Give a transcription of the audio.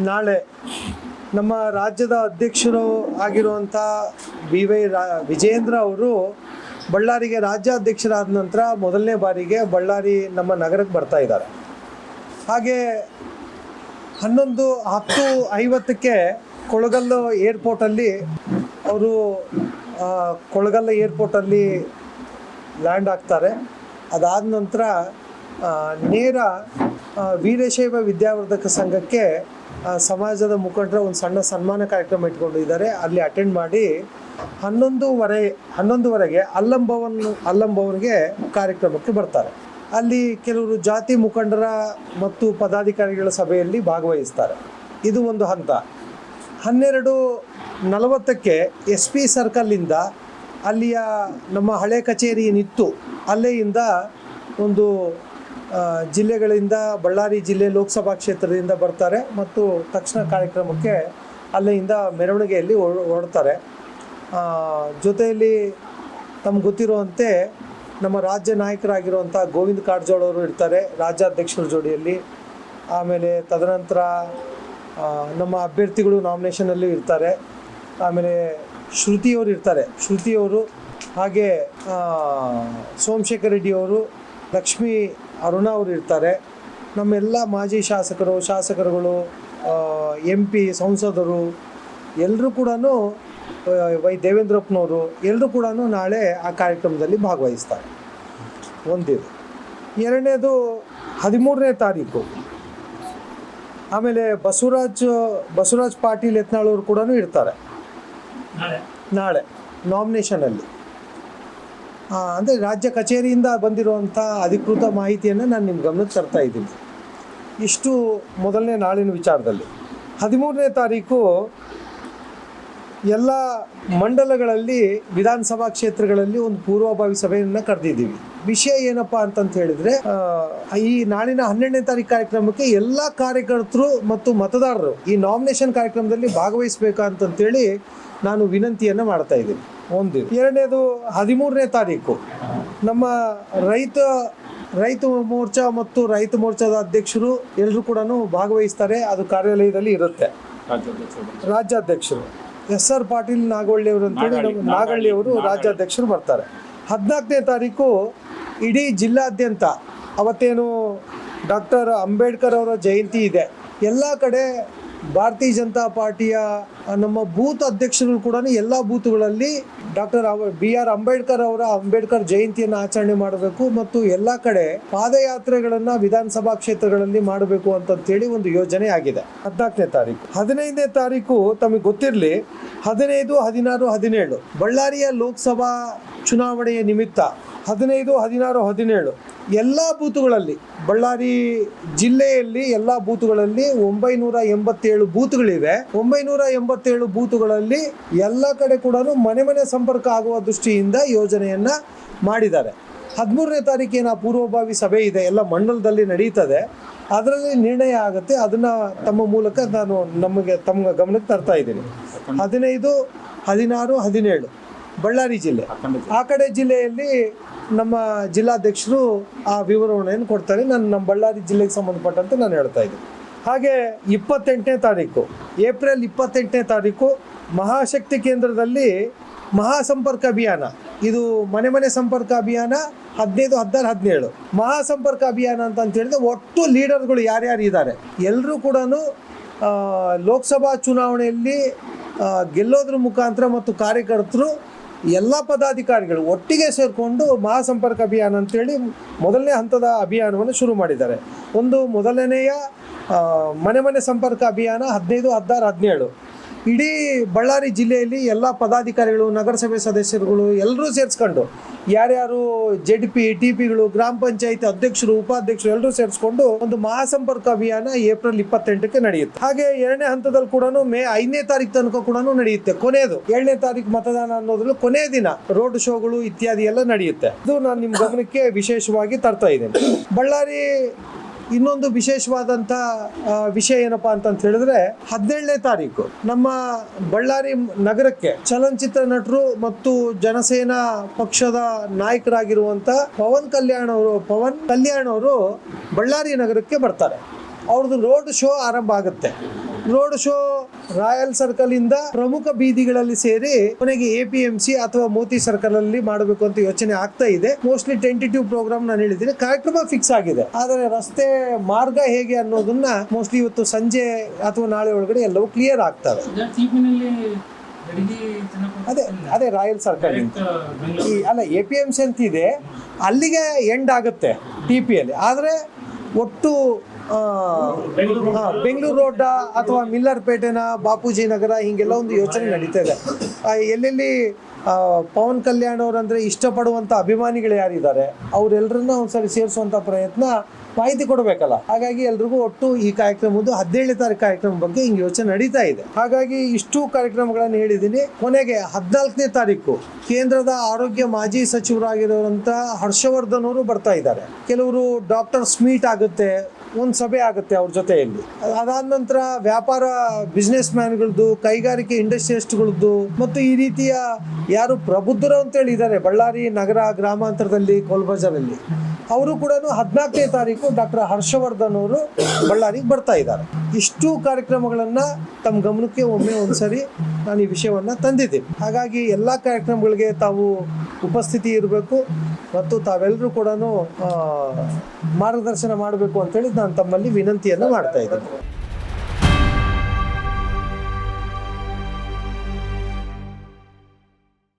ನಾಳೆ ನಮ್ಮ ರಾಜ್ಯದ ಅಧ್ಯಕ್ಷರು ಆಗಿರುವಂಥ ಬಿ ವೈ ರಾ ವಿಜೇಂದ್ರ ಅವರು ಬಳ್ಳಾರಿಗೆ ರಾಜ್ಯಾಧ್ಯಕ್ಷರಾದ ನಂತರ ಮೊದಲನೇ ಬಾರಿಗೆ ಬಳ್ಳಾರಿ ನಮ್ಮ ನಗರಕ್ಕೆ ಬರ್ತಾ ಇದ್ದಾರೆ. ಹಾಗೆ ಹನ್ನೊಂದು ಹತ್ತು ಐವತ್ತಕ್ಕೆ ಕೊಳಗಲ್ಲು ಏರ್ಪೋರ್ಟಲ್ಲಿ ಅವರು ಕೊಳಗಲ್ಲು ಏರ್ಪೋರ್ಟಲ್ಲಿ ಲ್ಯಾಂಡ್ ಆಗ್ತಾರೆ. ಅದಾದ ನಂತರ ನೇರ ವೀರಶೈವ ವಿದ್ಯಾವರ್ಧಕ ಸಂಘಕ್ಕೆ ಸಮಾಜದ ಮುಖಂಡರ ಒಂದು ಸಣ್ಣ ಸನ್ಮಾನ ಕಾರ್ಯಕ್ರಮ ಇಟ್ಕೊಂಡಿದ್ದಾರೆ ಅಲ್ಲಿ ಅಟೆಂಡ್ ಮಾಡಿ ಹನ್ನೊಂದುವರೆ, ಹನ್ನೊಂದುವರೆಗೆ ಅಲ್ಲಂ ಭವನ್, ಅಲ್ಲಂ ಭವನ್ಗೆ ಕಾರ್ಯಕ್ರಮಕ್ಕೆ ಬರ್ತಾರೆ. ಅಲ್ಲಿ ಕೆಲವರು ಜಾತಿ ಮುಖಂಡರ ಮತ್ತು ಪದಾಧಿಕಾರಿಗಳ ಸಭೆಯಲ್ಲಿ ಭಾಗವಹಿಸ್ತಾರೆ. ಇದು ಒಂದು ಹಂತ. ಹನ್ನೆರಡು ನಲವತ್ತಕ್ಕೆ ಎಸ್ ಪಿ ಸರ್ಕಲ್ಲಿಂದ ಅಲ್ಲಿಯ ನಮ್ಮ ಹಳೆ ಕಚೇರಿ ಏನಿತ್ತು, ಅಲ್ಲೆಯಿಂದ ಒಂದು ಜಿಲ್ಲೆಗಳಿಂದ ಬಳ್ಳಾರಿ ಜಿಲ್ಲೆ ಲೋಕಸಭಾ ಕ್ಷೇತ್ರದಿಂದ ಬರ್ತಾರೆ ಮತ್ತು ತಕ್ಷಣ ಕಾರ್ಯಕ್ರಮಕ್ಕೆ ಅಲ್ಲಿಂದ ಮೆರವಣಿಗೆಯಲ್ಲಿ ಹೊರ- ಹೊರಡ್ತಾರೆ. ಜೊತೆಯಲ್ಲಿ ತಮ್ಗೆ ಗೊತ್ತಿರುವಂತೆ ನಮ್ಮ ರಾಜ್ಯ ನಾಯಕರಾಗಿರುವಂಥ ಗೋವಿಂದ ಕಾರಜೋಳ ಅವರು ಇರ್ತಾರೆ, ರಾಜ್ಯಾಧ್ಯಕ್ಷರ ಜೋಡಿಯಲ್ಲಿ. ಆಮೇಲೆ ತದನಂತರ ನಮ್ಮ ಅಭ್ಯರ್ಥಿಗಳು ನಾಮಿನೇಷನಲ್ಲಿ ಇರ್ತಾರೆ. ಆಮೇಲೆ ಶ್ರುತಿಯವರು ಇರ್ತಾರೆ. ಶ್ರುತಿಯವರು ಹಾಗೆ ಸೋಮಶೇಖರ್ ರೆಡ್ಡಿ ಅವರು, ಲಕ್ಷ್ಮೀ ಅರುಣ ಅವರು ಇರ್ತಾರೆ. ನಮ್ಮೆಲ್ಲ ಮಾಜಿ ಶಾಸಕರು ಶಾಸಕರುಗಳು ಎಂ ಪಿ ಸಂಸದರು ಎಲ್ಲರೂ ಕೂಡ ವೈ ದೇವೇಂದ್ರಪ್ಪನವರು ಎಲ್ಲರೂ ಕೂಡ ನಾಳೆ ಆ ಕಾರ್ಯಕ್ರಮದಲ್ಲಿ ಭಾಗವಹಿಸ್ತಾರೆ. ಒಂದಿದೆ. ಎರಡನೇದು ಹದಿಮೂರನೇ ತಾರೀಕು. ಆಮೇಲೆ ಬಸವರಾಜ್ ಬಸವರಾಜ್ ಪಾಟೀಲ್ ಯತ್ನಾಳ್ ಕೂಡ ಇರ್ತಾರೆ. ನಾಳೆ. ನಾಮಿನೇಷನಲ್ಲಿ ಅಂದರೆ ರಾಜ್ಯ ಕಚೇರಿಯಿಂದ ಬಂದಿರುವಂಥ ಅಧಿಕೃತ ಮಾಹಿತಿಯನ್ನು ನಾನು ನಿಮ್ಮ ಗಮನಕ್ಕೆ ತರ್ತಾ ಇದ್ದೀನಿ. ಇಷ್ಟು ಮೊದಲನೇ ನಾಳಿನ ವಿಚಾರದಲ್ಲಿ. ಹದಿಮೂರನೇ ತಾರೀಕು ಎಲ್ಲ ಮಂಡಲಗಳಲ್ಲಿ ವಿಧಾನಸಭಾ ಕ್ಷೇತ್ರಗಳಲ್ಲಿ ಒಂದು ಪೂರ್ವಭಾವಿ ಸಭೆಯನ್ನು ಕರೆದಿದ್ದೀವಿ. ವಿಷಯ ಏನಪ್ಪ ಅಂತಂತ ಹೇಳಿದ್ರೆ ಈ ನಾಳಿನ ಹನ್ನೆರಡನೇ ತಾರೀಕು ಕಾರ್ಯಕ್ರಮಕ್ಕೆ ಎಲ್ಲ ಕಾರ್ಯಕರ್ತರು ಮತ್ತು ಮತದಾರರು ಈ ನಾಮಿನೇಷನ್ ಕಾರ್ಯಕ್ರಮದಲ್ಲಿ ಭಾಗವಹಿಸಬೇಕಾ ಅಂತಂತೇಳಿ ನಾನು ವಿನಂತಿಯನ್ನು ಮಾಡ್ತಾ ಇದ್ದೀನಿ. ಒಂದು. ಎರಡನೇದು, ಹದಿಮೂರನೇ ತಾರೀಕು. ನಮ್ಮ ರೈತ ರೈತ ಮೋರ್ಚಾ ಮತ್ತು ರೈತ ಮೋರ್ಚಾದ ಅಧ್ಯಕ್ಷರು ಎಲ್ಲರೂ ಕೂಡ ಭಾಗವಹಿಸ್ತಾರೆ. ಅದು ಕಾರ್ಯಾಲಯದಲ್ಲಿ ಇರುತ್ತೆ. ರಾಜ್ಯಾಧ್ಯಕ್ಷರು. ಎಸ್ ಆರ್ ಪಾಟೀಲ್ ನಾಗವಳ್ಳಿ ಅವರು ಅಂತೇಳಿ ನಾಗವಳ್ಳಿ ಅವರು ರಾಜ್ಯಾಧ್ಯಕ್ಷರು ಬರ್ತಾರೆ. ಹದಿನಾಲ್ಕನೇ ತಾರೀಕು ಇಡೀ ಜಿಲ್ಲಾದ್ಯಂತ ಅವತ್ತೇನು ಡಾಕ್ಟರ್ ಅಂಬೇಡ್ಕರ್ ಅವರ ಜಯಂತಿ ಇದೆ. ಎಲ್ಲ ಕಡೆ ಭಾರತೀಯ ಜನತಾ ಪಾರ್ಟಿಯ ನಮ್ಮ ಬೂತ್ ಅಧ್ಯಕ್ಷರು ಕೂಡ ಎಲ್ಲ ಬೂತ್ಗಳಲ್ಲಿ ಡಾಕ್ಟರ್ ಬಿ ಆರ್ ಅಂಬೇಡ್ಕರ್ ಅವರ ಅಂಬೇಡ್ಕರ್ ಜಯಂತಿಯನ್ನು ಆಚರಣೆ ಮಾಡಬೇಕು ಮತ್ತು ಎಲ್ಲ ಕಡೆ ಪಾದಯಾತ್ರೆಗಳನ್ನು ವಿಧಾನಸಭಾ ಕ್ಷೇತ್ರಗಳಲ್ಲಿ ಮಾಡಬೇಕು ಅಂತಂತೇಳಿ ಒಂದು ಯೋಜನೆ ಆಗಿದೆ. ಹದಿನಾಲ್ಕನೇ ತಾರೀಕು. ಹದಿನೈದನೇ ತಾರೀಕು ತಮಗೆ ಗೊತ್ತಿರಲಿ, ಹದಿನೈದು, ಹದಿನಾರು, ಹದಿನೇಳು. ಬಳ್ಳಾರಿಯ ಲೋಕಸಭಾ ಚುನಾವಣೆಯ ನಿಮಿತ್ತ ಹದಿನೈದು, ಹದಿನಾರು, ಹದಿನೇಳು. ಎಲ್ಲ ಬೂತುಗಳಲ್ಲಿ, ಬಳ್ಳಾರಿ ಜಿಲ್ಲೆಯಲ್ಲಿ ಎಲ್ಲ ಬೂತುಗಳಲ್ಲಿ ಒಂಬೈನೂರ ಎಂಬತ್ತೇಳು ಬೂತ್ಗಳಿವೆ. ಒಂಬೈನೂರ ಎಂಬತ್ತೇಳು ಬೂತುಗಳಲ್ಲಿ ಎಲ್ಲ ಕಡೆ ಕೂಡ ಮನೆ ಮನೆ ಸಂಪರ್ಕ ಆಗುವ ದೃಷ್ಟಿಯಿಂದ ಯೋಜನೆಯನ್ನ ಮಾಡಿದ್ದಾರೆ. ಹದಿಮೂರನೇ ತಾರೀಕಿನ ಪೂರ್ವಭಾವಿ ಸಭೆ ಇದೆ, ಎಲ್ಲ ಮಂಡಲದಲ್ಲಿ ನಡೀತದೆ. ಅದರಲ್ಲಿ ನಿರ್ಣಯ ಆಗುತ್ತೆ, ಅದನ್ನ ತಮ್ಮ ಮೂಲಕ ನಾನು ನಮಗೆ ತಮ್ಮ ಗಮನಕ್ಕೆ ತರ್ತಾ ಇದ್ದೀನಿ. ಹದಿನೈದು, ಹದಿನಾರು, ಹದಿನೇಳು, ಬಳ್ಳಾರಿ ಜಿಲ್ಲೆ. ಆ ಕಡೆ ಜಿಲ್ಲೆಯಲ್ಲಿ ನಮ್ಮ ಜಿಲ್ಲಾಧ್ಯಕ್ಷರು ಆ ವಿವರಣೆಯನ್ನು ಕೊಡ್ತಾರೆ. ನಾನು ನಮ್ಮ ಬಳ್ಳಾರಿ ಜಿಲ್ಲೆಗೆ ಸಂಬಂಧಪಟ್ಟಂತೆ ನಾನು ಹೇಳ್ತಾ ಇದ್ದೀನಿ. ಹಾಗೆ ಇಪ್ಪತ್ತೆಂಟನೇ ತಾರೀಕು, ಏಪ್ರಿಲ್ ಇಪ್ಪತ್ತೆಂಟನೇ ತಾರೀಕು ಮಹಾಶಕ್ತಿ ಕೇಂದ್ರದಲ್ಲಿ ಮಹಾಸಂಪರ್ಕ ಅಭಿಯಾನ. ಇದು ಮನೆ ಮನೆ ಸಂಪರ್ಕ ಅಭಿಯಾನ, ಹದಿನೈದು, ಹದಿನಾರು, ಹದಿನೇಳು. ಮಹಾಸಂಪರ್ಕ ಅಭಿಯಾನ ಅಂತ ಅಂತ ಹೇಳಿದ್ರೆ ಒಟ್ಟು ಲೀಡರ್ಗಳು ಯಾರ್ಯಾರು ಇದ್ದಾರೆ? ಎಲ್ಲರೂ ಕೂಡ ಲೋಕಸಭಾ ಚುನಾವಣೆಯಲ್ಲಿ ಗೆಲ್ಲೋದ್ರ ಮುಖಾಂತರ ಮತ್ತು ಕಾರ್ಯಕರ್ತರು ಎಲ್ಲ ಪದಾಧಿಕಾರಿಗಳು ಒಟ್ಟಿಗೆ ಸೇರಿಕೊಂಡು ಮಹಾಸಂಪರ್ಕ ಅಭಿಯಾನ ಅಂತೇಳಿ ಮೊದಲನೇ ಹಂತದ ಅಭಿಯಾನವನ್ನು ಶುರು ಮಾಡಿದ್ದಾರೆ. ಒಂದು ಮೊದಲನೆಯ ಮನೆ ಮನೆ ಸಂಪರ್ಕ ಅಭಿಯಾನ ಹದಿನೈದು, ಹದಿನಾರು, ಹದಿನೇಳು. ಇಡೀ ಬಳ್ಳಾರಿ ಜಿಲ್ಲೆಯಲ್ಲಿ ಎಲ್ಲ ಪದಾಧಿಕಾರಿಗಳು, ನಗರಸಭೆ ಸದಸ್ಯರುಗಳು ಎಲ್ಲರೂ ಸೇರಿಸ್ಕೊಂಡು, ಯಾರ್ಯಾರು ಜೆಡ್ ಪಿ, ಟಿ ಪಿಗಳು, ಗ್ರಾಮ ಪಂಚಾಯತ್ ಅಧ್ಯಕ್ಷರು, ಉಪಾಧ್ಯಕ್ಷರು ಎಲ್ಲರೂ ಸೇರಿಸ್ಕೊಂಡು ಒಂದು ಮಹಾಸಂಪರ್ಕ ಅಭಿಯಾನ ಏಪ್ರಿಲ್ ಇಪ್ಪತ್ತೆಂಟಕ್ಕೆ ನಡೆಯುತ್ತೆ. ಹಾಗೆ ಎರಡನೇ ಹಂತದಲ್ಲಿ ಕೂಡ ಮೇ ಐದನೇ ತಾರೀಕು ತನಕ ಕೂಡ ನಡೆಯುತ್ತೆ. ಕೊನೆಯದು, ಏಳನೇ ತಾರೀಕು ಮತದಾನ ಅನ್ನೋದ್ರಲ್ಲಿ ಕೊನೆಯ ದಿನ ರೋಡ್ ಶೋಗಳು ಇತ್ಯಾದಿ ಎಲ್ಲ ನಡೆಯುತ್ತೆ. ಇದು ನಾನು ನಿಮ್ಮ ಗಮನಕ್ಕೆ ವಿಶೇಷವಾಗಿ ತರ್ತಾ ಇದ್ದೇನೆ. ಬಳ್ಳಾರಿ ಇನ್ನೊಂದು ವಿಶೇಷವಾದಂಥ ವಿಷಯ ಏನಪ್ಪಾ ಅಂತಂತ ಹೇಳಿದ್ರೆ, ಹದಿನೇಳನೇ ತಾರೀಕು ನಮ್ಮ ಬಳ್ಳಾರಿ ನಗರಕ್ಕೆ ಚಲನಚಿತ್ರ ನಟರು ಮತ್ತು ಜನಸೇನಾ ಪಕ್ಷದ ನಾಯಕರಾಗಿರುವಂತ ಪವನ್ ಕಲ್ಯಾಣ್ ಅವರು, ಪವನ್ ಕಲ್ಯಾಣ್ ಅವರು ಬಳ್ಳಾರಿ ನಗರಕ್ಕೆ ಬರ್ತಾರೆ. ಅವ್ರದ್ದು ರೋಡ್ ಶೋ ಆರಂಭ ಆಗುತ್ತೆ. ರೋಡ್ ಶೋ ರಾಯಲ್ ಸರ್ಕಲ್ ಇಂದ ಪ್ರಮುಖ ಬೀದಿಗಳಲ್ಲಿ ಸೇರಿ ಕೊನೆಗೆ ಎ ಪಿ ಎಂ ಸಿ ಅಥವಾ ಮೋತಿ ಸರ್ಕಲ್ ಅಲ್ಲಿ ಮಾಡಬೇಕು ಅಂತ ಯೋಚನೆ ಆಗ್ತಾ ಇದೆ. ಮೋಸ್ಟ್ಲಿ ಟೆಂಟಿಟಿವ್ ಪ್ರೋಗ್ರಾಮ್ ನಾನು ಹೇಳಿದ್ದೀನಿ. ಕಾರ್ಯಕ್ರಮ ಫಿಕ್ಸ್ ಆಗಿದೆ. ಆದರೆ ರಸ್ತೆ ಮಾರ್ಗ ಹೇಗೆ ಅನ್ನೋದನ್ನ ಮೋಸ್ಟ್ಲಿ ಇವತ್ತು ಸಂಜೆ ಅಥವಾ ನಾಳೆ ಒಳಗಡೆ ಎಲ್ಲವೂ ಕ್ಲಿಯರ್ ಆಗ್ತವೆ. ಅದೇ ಅದೇ ರಾಯಲ್ ಸರ್ಕಲ್ ಈ ಅಲ್ಲ ಎ ಪಿ ಎಂ ಸಿ ಅಂತ ಇದೆ ಅಲ್ಲಿಗೆ ಎಂಡ್ ಆಗುತ್ತೆ ಟಿ ಪಿಯಲ್ಲಿ ಆದರೆ ಒಟ್ಟು ಬೆಂಗಳೂರು ರೋಡ್ ಅಥವಾ ಮಿಲ್ಲರ್ ಪೇಟೆನ ಬಾಪೂಜಿ ನಗರ ಹಿಂಗೆಲ್ಲ ಒಂದು ಯೋಚನೆ ನಡೀತಾ ಇದೆ. ಎಲ್ಲೆಲ್ಲಿ ಪವನ್ ಕಲ್ಯಾಣ್ ಅವರಂದ್ರೆ ಇಷ್ಟಪಡುವಂಥ ಅಭಿಮಾನಿಗಳು ಯಾರಿದ್ದಾರೆ ಅವರೆಲ್ಲರನ್ನ ಒಂದ್ಸರಿ ಸೇರಿಸುವಂಥ ಪ್ರಯತ್ನ ಮಾಹಿತಿ ಕೊಡಬೇಕಲ್ಲ. ಹಾಗಾಗಿ ಎಲ್ರಿಗೂ ಒಟ್ಟು ಈ ಕಾರ್ಯಕ್ರಮದ್ದು ಹದಿನೇಳನೇ ತಾರೀಕು ಕಾರ್ಯಕ್ರಮ ಬಗ್ಗೆ ಹಿಂಗೆ ಯೋಚನೆ ನಡೀತಾ ಇದೆ. ಹಾಗಾಗಿ ಇಷ್ಟು ಕಾರ್ಯಕ್ರಮಗಳನ್ನು ಹೇಳಿದ್ದೀನಿ. ಕೊನೆಗೆ ಹದಿನಾಲ್ಕನೇ ತಾರೀಕು ಕೇಂದ್ರದ ಆರೋಗ್ಯ ಮಾಜಿ ಸಚಿವರಾಗಿರುವಂಥ ಹರ್ಷವರ್ಧನ್ ಅವರು ಬರ್ತಾ ಇದ್ದಾರೆ. ಕೆಲವರು ಡಾಕ್ಟರ್ಸ್ ಮೀಟ್ ಆಗುತ್ತೆ ಒಂದು ಸಭೆ ಆಗುತ್ತೆ ಅವ್ರ ಜೊತೆಯಲ್ಲಿ. ಅದಾದ ನಂತರ ವ್ಯಾಪಾರ ಬಿಸ್ನೆಸ್ ಮ್ಯಾನ್ಗಳದ್ದು ಕೈಗಾರಿಕೆ ಇಂಡಸ್ಟ್ರಿಯಸ್ಟ್ಗಳದ್ದು ಮತ್ತು ಈ ರೀತಿಯ ಯಾರು ಪ್ರಬುದ್ಧರು ಅಂತೇಳಿ ಇದ್ದಾರೆ, ಬಳ್ಳಾರಿ ನಗರ ಗ್ರಾಮಾಂತರದಲ್ಲಿ, ಕೋಲ್ಬಜಾರಲ್ಲಿ. ಅವರು ಕೂಡ ಹದಿನಾಲ್ಕನೇ ತಾರೀಕು ಡಾಕ್ಟರ್ ಹರ್ಷವರ್ಧನ್ ಅವರು ಬಳ್ಳಾರಿಗೆ ಬರ್ತಾ ಇದ್ದಾರೆ. ಇಷ್ಟು ಕಾರ್ಯಕ್ರಮಗಳನ್ನು ತಮ್ಮ ಗಮನಕ್ಕೆ ಒಮ್ಮೆ ಒಂದ್ಸರಿ ನಾನು ಈ ವಿಷಯವನ್ನು ತಂದಿದ್ದೀನಿ. ಹಾಗಾಗಿ ಎಲ್ಲ ಕಾರ್ಯಕ್ರಮಗಳಿಗೆ ತಾವು ಉಪಸ್ಥಿತಿ ಇರಬೇಕು ಮತ್ತು ತಾವೆಲ್ಲರೂ ಕೂಡ ಮಾರ್ಗದರ್ಶನ ಮಾಡಬೇಕು ಅಂತೇಳಿ ನಾನು ತಮ್ಮಲ್ಲಿ ವಿನಂತಿಯನ್ನು ಮಾಡ್ತಾ ಇದ್ದೀನಿ.